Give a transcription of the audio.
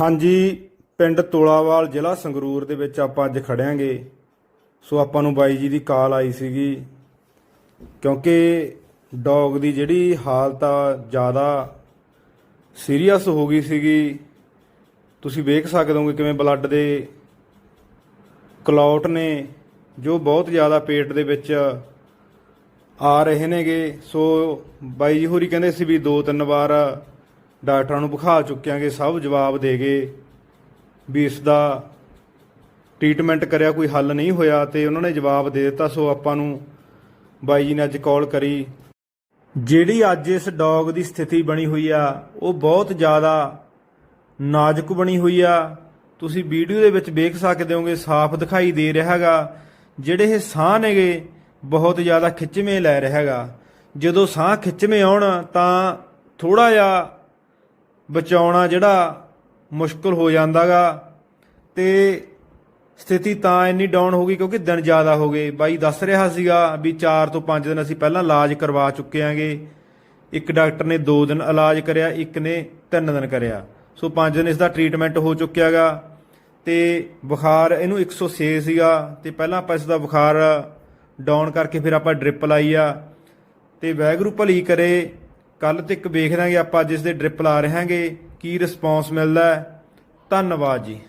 ਹਾਂਜੀ, ਪਿੰਡ ਤੋਲਾਵਾਲ ਜ਼ਿਲ੍ਹਾ ਸੰਗਰੂਰ ਦੇ ਵਿੱਚ ਆਪਾਂ ਅੱਜ ਖੜਿਆਂਗੇ। ਸੋ ਆਪਾਂ ਨੂੰ ਬਾਈ ਜੀ ਦੀ ਕਾਲ ਆਈ ਸੀਗੀ। ਕਿਉਂਕਿ ਡੌਗ ਦੀ ਜਿਹੜੀ ਹਾਲਤ ਆ ਜ਼ਿਆਦਾ ਸੀਰੀਅਸ ਹੋ ਗਈ ਸੀਗੀ। ਤੁਸੀਂ ਵੇਖ ਸਕਦੇ ਹੋਗੇ ਕਿਵੇਂ ਬਲੱਡ ਦੇ ਕਲੌਟ ਨੇ ਜੋ ਬਹੁਤ ਜ਼ਿਆਦਾ ਪੇਟ ਦੇ ਵਿੱਚ ਆ ਰਹੇ ਨੇਗੇ। ਸੋ ਬਾਈ ਜੀ ਹੋਰੀ ਕਹਿੰਦੇ ਸੀ ਵੀ ਦੋ ਤਿੰਨ ਵਾਰ ਡਾਕਟਰਾਂ ਨੂੰ ਵਿਖਾ ਚੁੱਕਿਆਂਗੇ ਸਭ ਜਵਾਬ ਦੇ ਗਏ ਵੀ ਇਸ ਦਾ ਟ੍ਰੀਟਮੈਂਟ ਕਰਿਆ ਕੋਈ ਹੱਲ ਨਹੀਂ ਹੋਇਆ ਤੇ ਉਹਨਾਂ ਨੇ ਜਵਾਬ ਦੇ ਦਿੱਤਾ, ਸੋ ਆਪਾਂ ਨੂੰ ਬਾਈ ਜੀ ਨੇ ਅੱਜ ਕਾਲ ਕਰੀ। ਜਿਹੜੀ ਅੱਜ ਇਸ ਡੌਗ ਦੀ ਸਥਿਤੀ ਬਣੀ ਹੋਈ ਆ, ਉਹ ਬਹੁਤ ਜ਼ਿਆਦਾ ਨਾਜ਼ੁਕ ਬਣੀ ਹੋਈ ਆ। ਤੁਸੀਂ ਵੀਡੀਓ ਦੇ ਵਿੱਚ ਵੇਖ ਸਕਦੇ ਹੋਗੇ, ਸਾਫ਼ ਦਿਖਾਈ ਦੇ ਰਿਹਾ ਹੈਗਾ। ਜਿਹੜੇ ਇਹ ਸਾਹ ਨੇਗੇ, ਬਹੁਤ ਜ਼ਿਆਦਾ ਖਿੱਚਵੇਂ ਲੈ ਰਿਹਾ ਹੈਗਾ। ਜਦੋਂ ਸਾਹ ਖਿੱਚਵੇਂ ਆਉਣ ਤਾਂ ਥੋੜਾ ਜਿਹਾ ਬਚਾਉਣਾ ਜਿਹੜਾ ਮੁਸ਼ਕਲ ਹੋ ਜਾਂਦਾਗਾ ਤੇ ਸਥਿਤੀ ਤਾਂ ਇੰਨੀ ਡਾਊਨ ਹੋ ਗਈ ਕਿਉਂਕਿ ਦਿਨ ਜ਼ਿਆਦਾ ਹੋ ਗਏ। ਬਾਈ ਦੱਸ ਰਿਹਾ ਸੀਗਾ ਵੀ 4 ਤੋਂ 5 ਦਿਨ ਅਸੀਂ ਪਹਿਲਾਂ ਇਲਾਜ ਕਰਵਾ ਚੁੱਕੇ ਆਂਗੇ। ਇੱਕ ਡਾਕਟਰ ਨੇ 2 ਦਿਨ ਇਲਾਜ ਕਰਿਆ, ਇੱਕ ਨੇ 3 ਦਿਨ ਕਰਿਆ। ਸੋ 5 ਦਿਨ ਇਸ ਦਾ ਟ੍ਰੀਟਮੈਂਟ ਹੋ ਚੁੱਕਿਆਗਾ ਤੇ ਬੁਖਾਰ ਇਹਨੂੰ 106 ਸੀਗਾ ਤੇ ਪਹਿਲਾਂ ਆਪਾਂ ਇਸ ਦਾ ਬੁਖਾਰ ਡਾਊਨ ਕਰਕੇ ਫਿਰ ਆਪਾਂ ਡ੍ਰਿਪ ਲਾਈ ਆ। ਤੇ ਵੈਗਰੂ ਭਲੀ ਕਰੇ ਕੱਲ ਤੱਕ ਵੇਖ ਦਾਂਗੇ ਆਪਾਂ ਜਿਸ ਦੇ ਡ੍ਰਿਪ ਲਾ ਰਹਾਂਗੇ, ਕੀ ਰਿਸਪੌਂਸ ਮਿਲਦਾ ਧੰਨਵਾਦ ਜੀ।